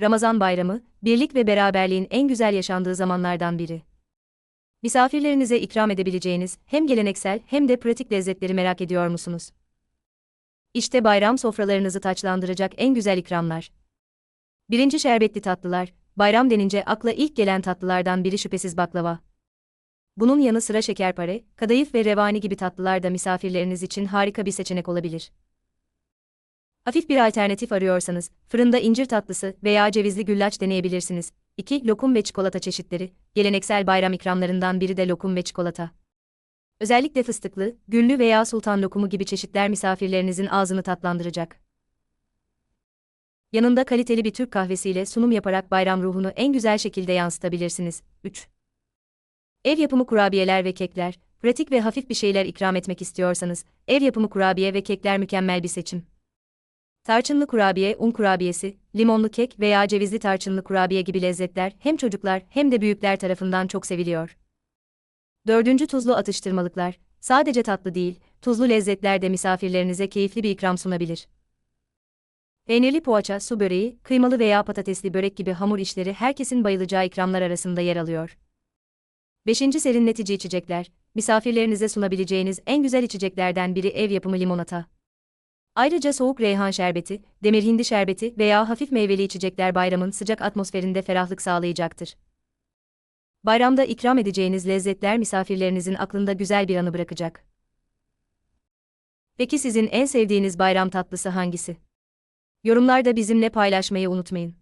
Ramazan bayramı, birlik ve beraberliğin en güzel yaşandığı zamanlardan biri. Misafirlerinize ikram edebileceğiniz hem geleneksel hem de pratik lezzetleri merak ediyor musunuz? İşte bayram sofralarınızı taçlandıracak en güzel ikramlar. Birinci şerbetli tatlılar, bayram denince akla ilk gelen tatlılardan biri şüphesiz baklava. Bunun yanı sıra şekerpare, kadayıf ve revani gibi tatlılar da misafirleriniz için harika bir seçenek olabilir. Hafif bir alternatif arıyorsanız, fırında incir tatlısı veya cevizli güllaç deneyebilirsiniz. 2. Lokum ve çikolata çeşitleri, geleneksel bayram ikramlarından biri de lokum ve çikolata. Özellikle fıstıklı, güllü veya sultan lokumu gibi çeşitler misafirlerinizin ağzını tatlandıracak. Yanında kaliteli bir Türk kahvesiyle sunum yaparak bayram ruhunu en güzel şekilde yansıtabilirsiniz. 3. Ev yapımı kurabiyeler ve kekler, pratik ve hafif bir şeyler ikram etmek istiyorsanız, ev yapımı kurabiye ve kekler mükemmel bir seçim. Tarçınlı kurabiye, un kurabiyesi, limonlu kek veya cevizli tarçınlı kurabiye gibi lezzetler hem çocuklar hem de büyükler tarafından çok seviliyor. Dördüncü tuzlu atıştırmalıklar, sadece tatlı değil, tuzlu lezzetler de misafirlerinize keyifli bir ikram sunabilir. Peynirli poğaça, su böreği, kıymalı veya patatesli börek gibi hamur işleri herkesin bayılacağı ikramlar arasında yer alıyor. Beşinci serinletici içecekler, misafirlerinize sunabileceğiniz en güzel içeceklerden biri ev yapımı limonata. Ayrıca soğuk reyhan şerbeti, demir hindi şerbeti veya hafif meyveli içecekler bayramın sıcak atmosferinde ferahlık sağlayacaktır. Bayramda ikram edeceğiniz lezzetler misafirlerinizin aklında güzel bir anı bırakacak. Peki sizin en sevdiğiniz bayram tatlısı hangisi? Yorumlarda bizimle paylaşmayı unutmayın.